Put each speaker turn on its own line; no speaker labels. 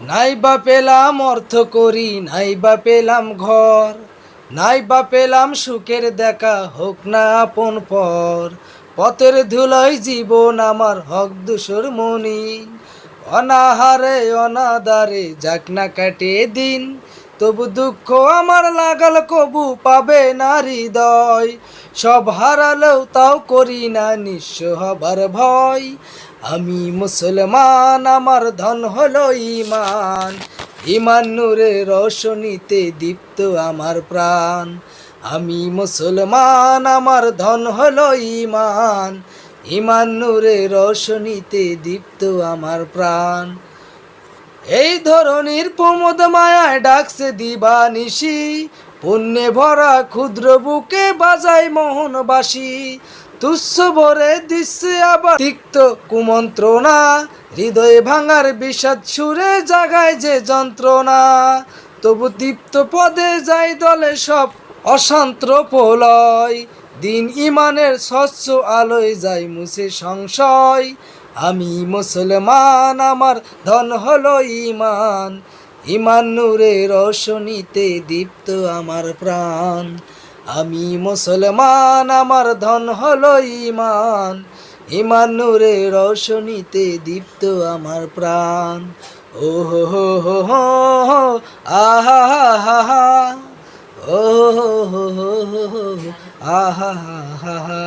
নাই বা পেলাম অর্থ করি নাইবা পেলাম ঘর নাইবা পেলাম সুখের দেখা হোক না আপন পর। পথের ধুলোয় জীবন আমার হক দুসর মনি, অনাহারে অনাদারে যাক না কাটে দিন। তবু দুঃখ আমার লাগাল কবু পাবে না হৃদয়। সব হারালেও তাও করি না, নিঃস্ব হবার ভয়। আমি মুসলমান, আমার ধন হলো ইমান ইমান নূরে রোশনীতে দীপ্ত আমার প্রাণ। আমি মুসলমান, আমার ধন হলো ইমান ইমান নূরে রোশনীতে দীপ্ত আমার প্রাণ। এই ধরনের প্রমোদ মায়ায় ডাকছে দিবা নিশি পুণ্যে ভরা ক্ষুদ্র বুকে বাজায় মোহনবাসী। তুচ্ছ ভরে দিচ্ছে আবার তিক্ত কুমন্ত্রণা। হৃদয়ে ভাঙার বিষাদ সুরে জাগায় যে যন্ত্রণা। তবু দীপ্ত পদে যাই দলে সব অশান্ত প্রলয়। দিন ইমানের স্বচ্ছ আলোয় যাই মুছে সংশয়। আমি মুসলমান, আমার ধন হলো ইমান ইমান নূরে রোশনীতে দীপ্ত আমার প্রাণ। আমি মুসলমান, আমার ধন হলো ইমান ইমান নূরে রোশনীতে দীপ্ত আমার প্রাণ। ও হো হো হো হো, আহা, হা হা ও হো হো হো আহা হা হা।